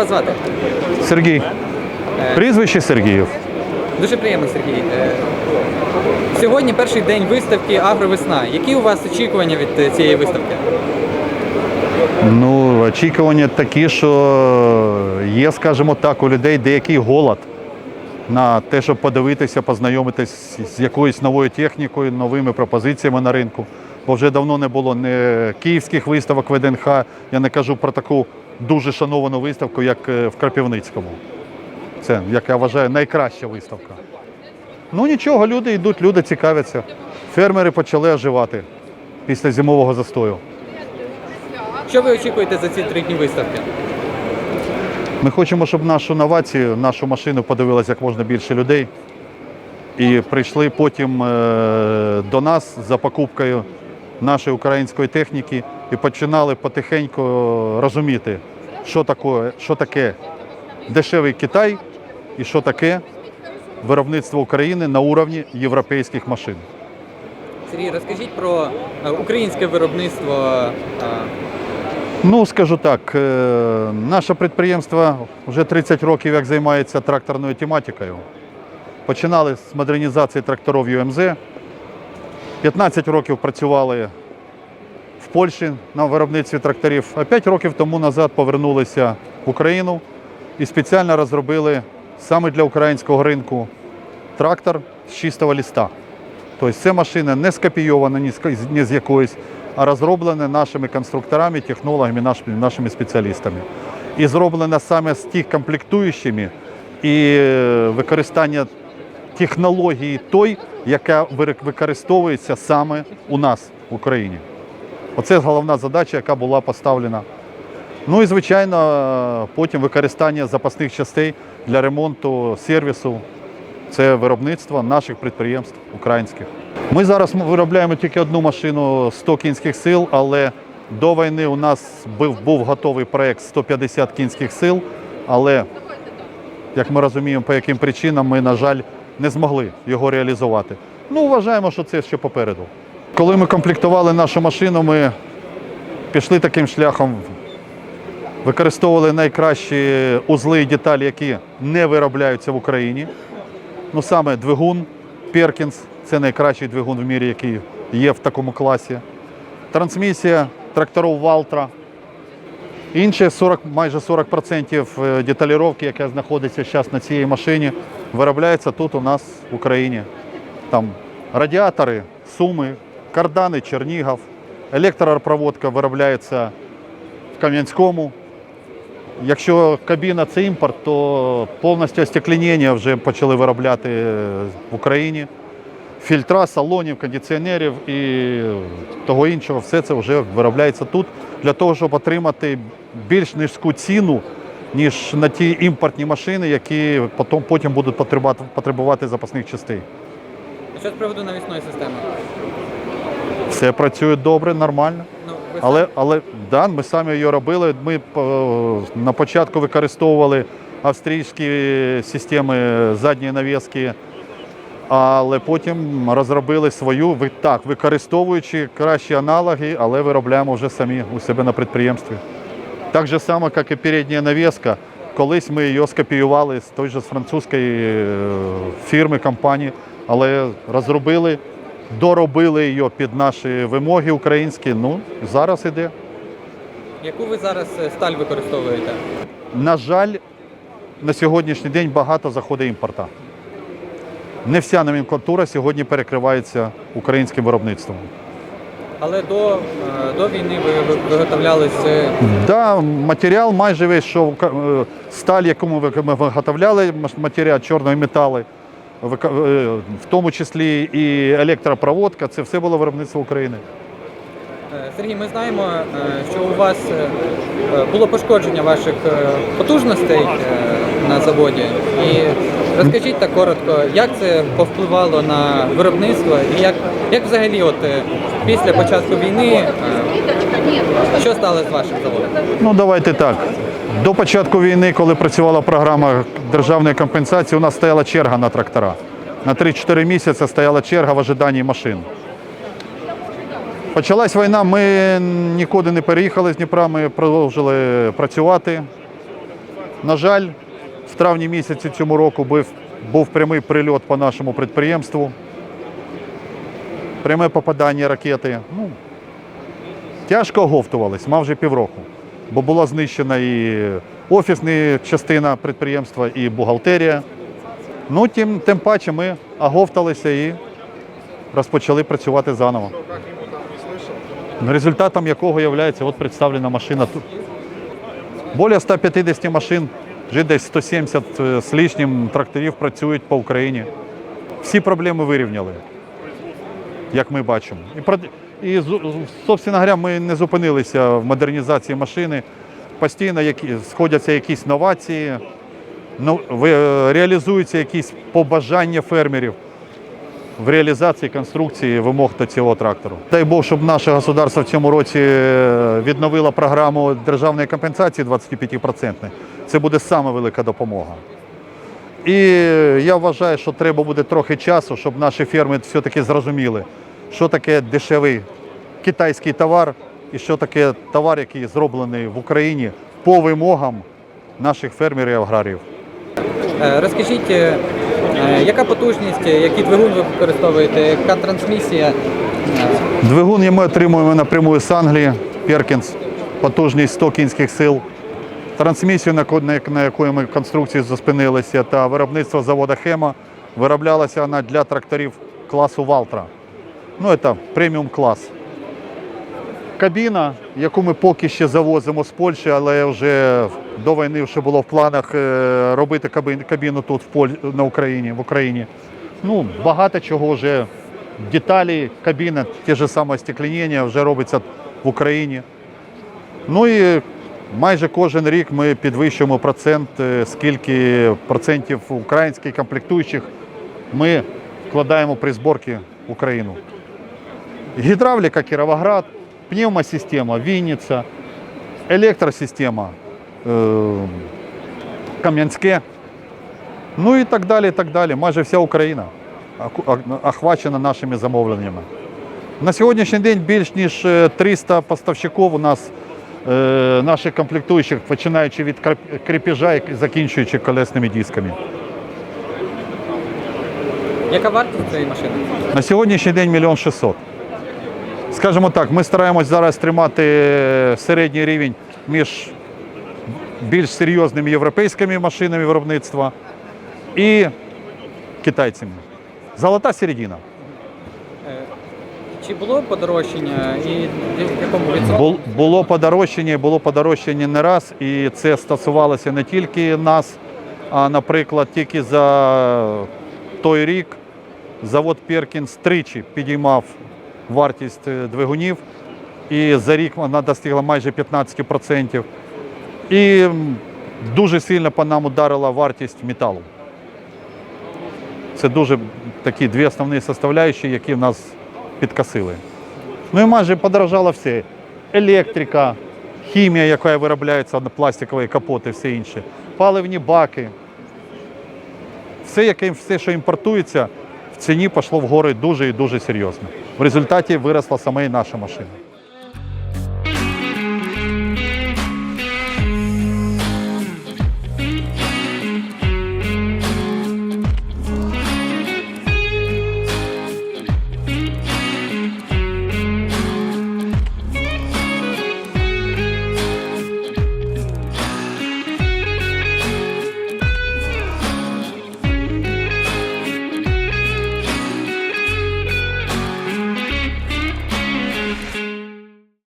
Вас звати? Сергій. Прізвище Сергіїв. Дуже приємно, Сергій. Е, Сьогодні перший день виставки Агровесна. Які у вас очікування від е, цієї виставки? Ну, очікування такі, що є, скажімо так, у людей деякий голод на те, щоб подивитися, познайомитись з якоюсь новою технікою, новими пропозиціями на ринку. Бо вже давно не було не київських виставок ВДНХ, я не кажу про таку дуже шановану виставку, як е, в Крапівницькому. Це, як я вважаю, найкраща виставка. Ну нічого, люди йдуть, люди цікавляться. Фермери почали оживати після зимового застою. Що ви очікуєте за ці три дні виставки? Ми хочемо, щоб нашу новацію, нашу машину подивилось як можна більше людей. І прийшли потім е, до нас за покупкою нашої української техніки і починали потихеньку розуміти, що таке, що таке дешевий Китай і що таке виробництво України на уровні європейських машин. Сергій, розкажіть про е, українське виробництво. е, Ну, скажу так, е, наше підприємство вже 30 років як займається тракторною тематикою. Починали з модернізації тракторів ЮМЗ. 15 років працювали Польщі на виробництві тракторів, а 5 років тому назад повернулися в Україну і спеціально розробили саме для українського ринку трактор з чистого ліста. Тобто це машина не скопійована ні з, якоїсь, а розроблена нашими конструкторами, технологами, нашими, нашими спеціалістами. І зроблена саме з тих комплектуючими і е, використання технології той, яка використовується саме у нас в Україні. Оце головна задача, яка була поставлена. Ну і звичайно, потім використання запасних частей для ремонту сервісу це виробництво наших підприємств українських. Ми зараз виробляємо тільки одну машину 100 кінських сил, але до війни у нас був, був готовий проєкт 150 кінських сил, але, як ми розуміємо, по яким причинам ми, на жаль, не змогли його реалізувати. Ну, вважаємо, що це ще попереду. Коли ми комплектували нашу машину, ми пішли таким шляхом, використовували найкращі узли і деталі, які не виробляються в Україні. Ну саме двигун Перкінс це найкращий двигун в мірі, який є в такому класі. Трансмісія тракторів Валтра. Інше 40, майже 40% деталіровки, яка знаходиться зараз на цій машині, виробляється тут у нас в Україні. Там радіатори, суми, кардани, Чернігів, електропроводка виробляється в Кам'янському. Якщо кабіна це імпорт, то повністю остеклінення вже почали виробляти в Україні. Фільтра, салонів, кондиціонерів і того іншого, все це вже виробляється тут для того, щоб отримати більш низьку ціну, ніж на ті імпортні машини, які потім, потім будуть потребувати, потребувати запасних частей. Що з приводу навісної системи? Все працює добре, нормально. Ну, Але, але да, ми самі її робили. Ми е, на початку використовували австрійські системи задньої навіски, але потім розробили свою, так, використовуючи кращі аналоги, але виробляємо вже самі у себе на підприємстві. Так же само, як і передня навіска. Колись ми її скопіювали з той же з французької е, фірми, компанії, але розробили, доробили її під наші вимоги українські. Ну, зараз іде. Яку ви зараз е, сталь використовуєте? На жаль, на сьогоднішній день багато заходить імпорта. Не вся номенклатура сьогодні перекривається українським виробництвом. Але до, е, до війни ви ви- виготовляли Да, матеріал майже весь, що е, сталь, яку ми ви- виготовляли, матеріал чорної метали, е, в тому числі і електропроводка, це все було виробництво України. Е, Сергій, ми знаємо, е, що у вас е, е, було пошкодження ваших е, потужностей е, на заводі. І розкажіть так коротко, як це повпливало на виробництво і як, як взагалі, от е, після початку війни, е, що стало з вашим заводом? Ну, давайте так. До початку війни, коли працювала програма державної компенсації, у нас стояла черга на трактора. На 3-4 місяці стояла черга в ожиданні машин. Почалась війна, ми нікуди не переїхали з Дніпра, ми продовжили працювати. На жаль, в травні місяці цього року був, був прямий прильот по нашому підприємству. Пряме попадання ракети. Ну, тяжко оговтувались, мав вже півроку, бо була знищена і офісна частина підприємства, і бухгалтерія. Ну, тим, тим паче ми оговталися і розпочали працювати заново. Результатом якого є от представлена машина тут. Более 150 машин, вже десь 170 з лишнім тракторів працюють по Україні. Всі проблеми вирівняли, як ми бачимо. І, і собственно говоря, ми не зупинилися в модернізації машини. Постійно сходяться якісь новації, ну, ви- реалізуються якісь побажання фермерів в реалізації конструкції вимог до цього трактору. Дай Бог, щоб наше государство в цьому році е, відновило програму державної компенсації 25%. Це буде саме велика допомога. І я вважаю, що треба буде трохи часу, щоб наші ферми все-таки зрозуміли, що таке дешевий китайський товар і що таке товар, який зроблений в Україні по вимогам наших фермерів і аграріїв. Е, Розкажіть, е, е, яка потужність, який двигун ви використовуєте, яка трансмісія? Двигун ми отримуємо напряму з Англії, Перкінс, потужність 100 кінських сил. Трансмісію, на якої ми конструкції зупинилися, та виробництво заводу Хема вироблялася вона для тракторів класу Валтра. Ну, це преміум клас. Кабіна, яку ми поки ще завозимо з Польщі, але вже до війни вже було в планах е, робити кабіну тут в Поль... на Україні, в Україні. Ну, багато чого вже деталі кабіни, ті ж саме остеклення вже робиться в Україні. Ну і майже кожен рік ми підвищуємо процент, е, скільки процентів українських комплектуючих ми вкладаємо при зборці в Україну. Гідравліка Кіровоград, пневмосистема Вінниця, електросистема е, Кам'янське. Ну і так далі, і так далі. Майже вся Україна охвачена нашими замовленнями. На сьогоднішній день більш ніж е, 300 поставщиків у нас е, наших комплектуючих, починаючи від крепежа і закінчуючи колесними дисками. Яка вартість цієї машини? На сьогоднішній день мільйон шістсот. Скажімо так, ми стараємось зараз тримати середній рівень між більш серйозними європейськими машинами виробництва і китайцями. Золота середина. Чи було подорожчання і в якому відсотку? Було подорожчання, було подорожчання не раз, і це стосувалося не тільки нас, а, наприклад, тільки за той рік завод Перкінс тричі підіймав вартість е, двигунів, і за рік вона достигла майже 15%. І дуже сильно по нам ударила вартість металу. Це дуже такі дві основні составляючі, які в нас підкосили. Ну і майже подорожало все. Електрика, хімія, яка виробляється на пластикові капоти, все інше, паливні баки. Все, яке, все, що імпортується, в ціні пішло вгори дуже і дуже серйозно. В результаті виросла саме і наша машина.